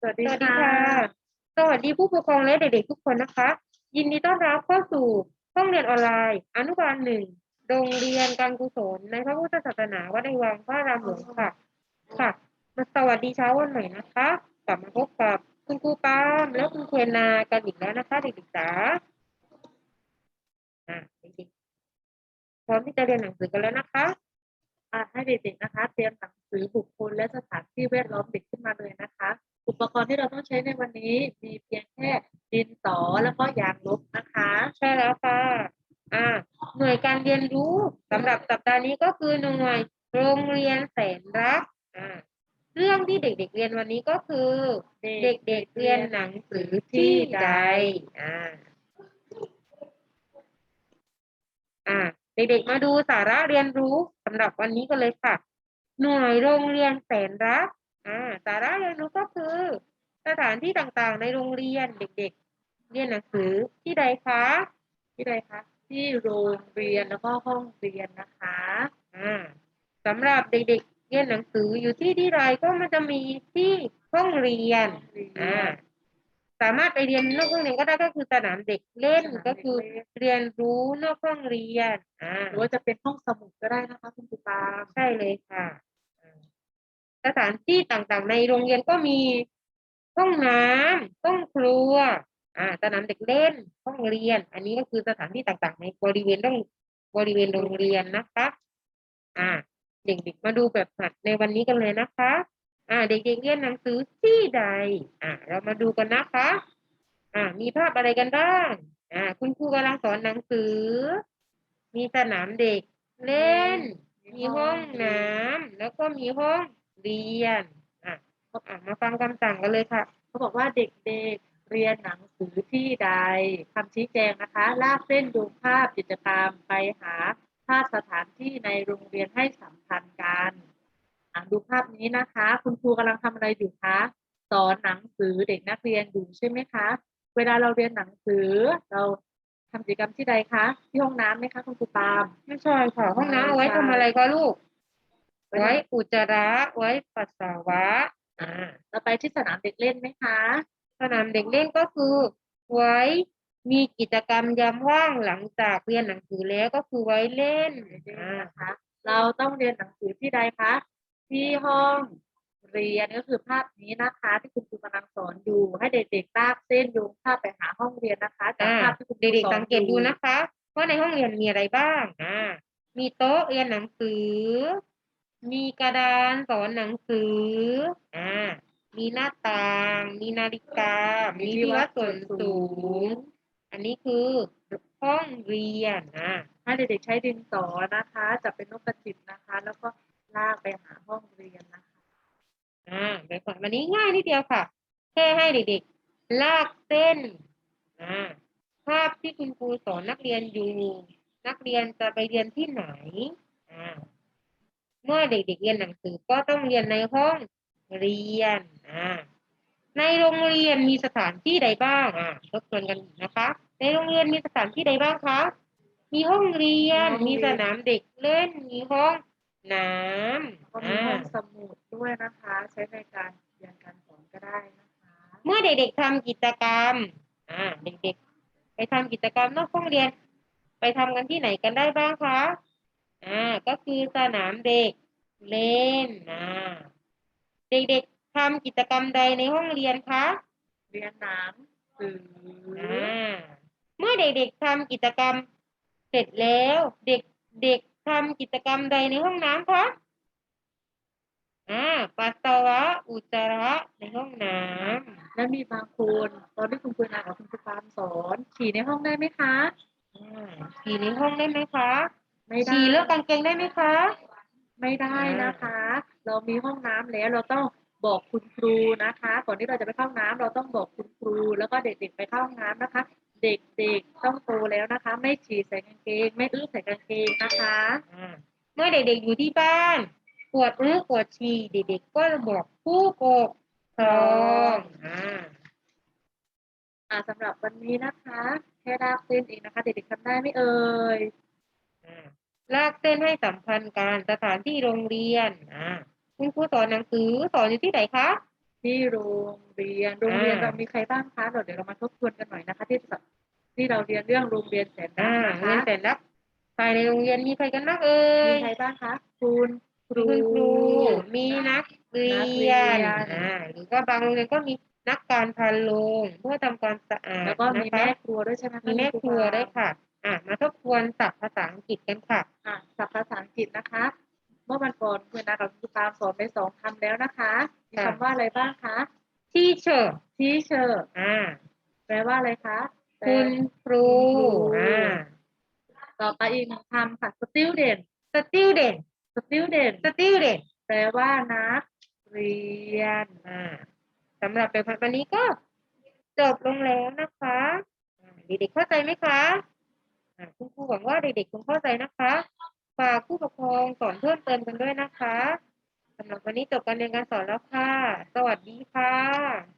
สวัสดีสวัสดีค่ะค่ะ สวัสดีผู้ปกครองและเด็กๆทุกคนนะคะ ยินดีต้อนรับเข้าสู่ห้องเรียนออนไลน์ อนุบาลหนึ่งโรงเรียนการกุศลในพระพุทธศาสนาวัดในวังพระรามหลวงค่ะ ค่ะมาสวัสดีเช้าวันใหม่นะคะ กลับมาพบกับคุณครูปามและคุณเคนนากันอีกแล้วนะคะ เด็กๆจ๋าอะเด็กๆพร้อมที่จะเรียนหนังสือกันแล้วนะคะอ่า ให้เด็กๆนะคะ เตรียมหนังสือบุคคลและสถานที่แวดล้อมเด็กขึ้นมาเลยนะคะ อุปกรณ์ที่เราต้องใช้ในวันนี้มีเพียงแค่ดินสอแล้วก็ยางลบนะคะ ใช่แล้วค่ะอ่าหน่วยการเรียนรู้สำหรับสัปดาห์นี้ก็คือหน่วยโรงเรียนแสนรักอ่าเรื่องที่เด็กๆเรียนวันนี้ก็คือ เด็กๆเรียนหนังสือที่ใดอ่าอ่า เด็กๆมาดูสาระเรียนรู้สำหรับวันนี้กันเลยค่ะ หน่วยโรงเรียนแสนรักอ่าสาระเรียนรู้ก็คือ สถานที่ต่างๆ ในโรงเรียนเด็ก ๆ เรียนหนังสือที่ใดคะที่ใดคะที่โรงเรียนแล้วก็ห้องเรียนนะคะอ่าสำหรับเด็กๆเรียนหนังสืออยู่ที่ที่ใดก็มันจะมีที่ห้องเรียนอ่า สามารถไปเรียนนอกห้องเรียนก็ได้ก็คือสนามเด็กเล่นก็คือเรียนรู้นอกห้องเรียนอ่าหรือว่าจะเป็นห้องสมุดก็ได้นะคะคุณครูปามใช่เลยค่ะอ่าสถานที่ต่างๆ ในโรงเรียนก็มีห้องน้ำห้องครัวอ่าสนามเด็กเล่นห้องเรียน อันนี้ก็คือสถานที่ต่างๆ ในบริเวณต้องบริเวณโรงเรียนนะคะ อ่าเด็กๆมาดูแบบหัดในวันนี้กันเลยนะคะ อ่าเด็กๆเรียนหนังสือที่ใด อ่าเรามาดูกันนะคะ อ่ามีภาพอะไรกันบ้าง อ่า คุณครูกำลังสอนหนังสือ มีสนามเด็กเล่น มีห้องน้ำแล้วก็มีห้องเรียน อะอะมาฟังคำสั่งกันเลยค่ะ เขาบอกว่าเด็กๆเรียนหนังสือที่ใดคำชี้แจงนะคะ ลากเส้นดูภาพกิจกรรมไปหาภาพสถานที่ในโรงเรียนให้สัมพันธ์ ดูภาพนี้นะคะ คุณครูกำลังทำอะไรอยู่คะ สอนหนังสือเด็กนักเรียนอยู่ใช่ไหมคะ เวลาเราเรียนหนังสือ เราทำกิจกรรมที่ใดคะที่ห้องน้ำไหมคะคุณครูปาล์มไม่ใช่ค่ะห้องน้ำเอาไว้ทำอะไรคะลูก ไว้อุจจาระไว้ปัสสาวะอ่าเราไปที่สนามเด็กเล่นไหมคะ สนามเด็กเล่นก็คือ ไว้มีกิจกรรมยามว่างหลังจากเรียนหนังสือแล้วก็คือไว้เล่นอ่านะคะ เราต้องเรียนหนังสือที่ใดคะ ที่ห้องเรียนก็คือภาพนี้นะคะ ที่คุณครูกำลังสอนอยู่ให้เด็กๆลากเส้นโยงภาพไปหาห้องเรียนนะคะจากอ่าภาพที่คุณครูเด็กสอนๆสังเกตดูนะคะ ว่าในห้องเรียนมีอะไรบ้างอ่ามีโต๊ะเรียนหนังสือ มีกระดานสอนหนังสืออ่ามีหน้าต่าง มีนาฬิกา มีที่วัดส่วนสูง อันนี้คือห้องเรียนอ่า ให้เด็กๆใช้ดินสอนะคะจับเป็นนกกระจิบนะคะ แล้วก็ ลากไปหาห้องเรียนนะคะอ่าแบบฝึกวันนี้ง่ายนิดเดียวค่ะ แค่ให้เด็กๆ ลากเส้นอ่าภาพที่คุณครูสอนนักเรียนอยู่ นักเรียนจะไปเรียนที่ไหนอ่าเมื่อเด็กๆเรียนหนังสือก็ต้องเรียนในห้องเรียนอ่าในโรงเรียนมีสถานที่ใดบ้างอ่าทบทวนกันอีกนะคะ ในโรงเรียนมีสถานที่ใดบ้างคะ มีห้องเรียน มีสนามเด็กเล่น มีห้อง น้ำก็มีห้องสมุดด้วยนะคะ ใช้ในการเรียนการสอนก็ได้นะคะ เมื่อเด็กๆทำกิจกรรมอ่าเด็กๆ ไปทำกิจกรรมนอกห้องเรียน ไปทำกันที่ไหนกันได้บ้างคะอ่าก็คือสนามเด็กเล่นอ่าเด็กๆทำกิจกรรมใดในห้องเรียนคะเรียนหนังสืออ่าเมื่อเด็กๆทำกิจกรรมเสร็จแล้ว เด็กๆ ทำกิจกรรมใดในห้องน้ำคะอ่าปัสสาวะอุจจาระในห้องน้ำและมีบางคนตอนที่คุณครูนากับคุณครูปามสอนฉี่ในห้องได้ไหมคะอ่าฉี่ในห้องได้ไหมคะไม่ได้ฉี่เลือกกางเกงได้ไหมคะ ไม่ได้นะคะ เรามีห้องน้ำแล้วเราต้องบอกคุณครูนะคะ ก่อนที่เราจะไปเข้าห้องน้ำเราต้องบอกคุณครู แล้วก็เด็กๆไปเข้าห้องน้ำนะคะ เด็กๆต้องโตแล้วนะคะ ไม่ฉี่ใส่กางเกง ไม่อื้อใส่กางเกงนะคะอ่าเมื่อเด็กๆอยู่ที่บ้านปวดอื้อปวดฉี่เด็กๆก็จะบอกผู้ปกครองอ่า อ่าสำหรับวันนี้นะคะแค่ลากเส้นเองนะคะ เด็กๆทำได้ไหมเอ่ยอ่าลากเส้นให้สัมพันธ์กันสถานที่โรงเรียน อ่า คุณครูสอนหนังสือสอนอยู่ที่ไหนคะ ที่โรงเรียนโรงเรียนอ่า เรามีใครบ้างคะเดี๋ยวเรามาทบทวนกันหน่อยนะคะ ที่สที่เราเรียนเรื่องโรงเรียนแสนรัอ่ากนะเรียคะนเสร็จแล้วภายในโรงเรียนมีใครกันบ้างเอ่มียใครบ้างคะคุณครูมีคุณครูมีนักเรีนักเรียยนน อ่าหรือก็บางโรงเรียนก็มีนักการพาโรงเพื่อทำความสะอาดแล้วก็มีนะคะแม่ครัวด้วยใช่ไหมคะมีแม่ครัวณด้วยค่ะ อ่ามาทบทวนศัพท์ภาษาอังกฤษกันค่ะ อะศัพท์ภาษาอังกฤษนะคะ เมื่อวันก่อนคุณนากับคุณปาล์มสอนไปสองคำแล้วนะคะมีค่ะคำว่าอะไรบ้างคะ teacher teacher อ่า แปลว่าอะไรคะแปลคุณครูคุณครู อ่า ต่อไปอีกหนึ่งคำค่ะ student student student student แปลว่านักเรียน อ่าสำหรับแบบวันนี้ก็จบลงแล้วนะคะอ่าเด็กๆเข้าใจไหมคะอ่าคุณครูหวังว่าเด็กๆคงเข้าใจนะคะ ฝากผู้ปกครองสอนเพิ่มเติมกันด้วยนะคะสำหรับวันนี้จบการเรียนการสอนแล้วค่ะ สวัสดีค่ะ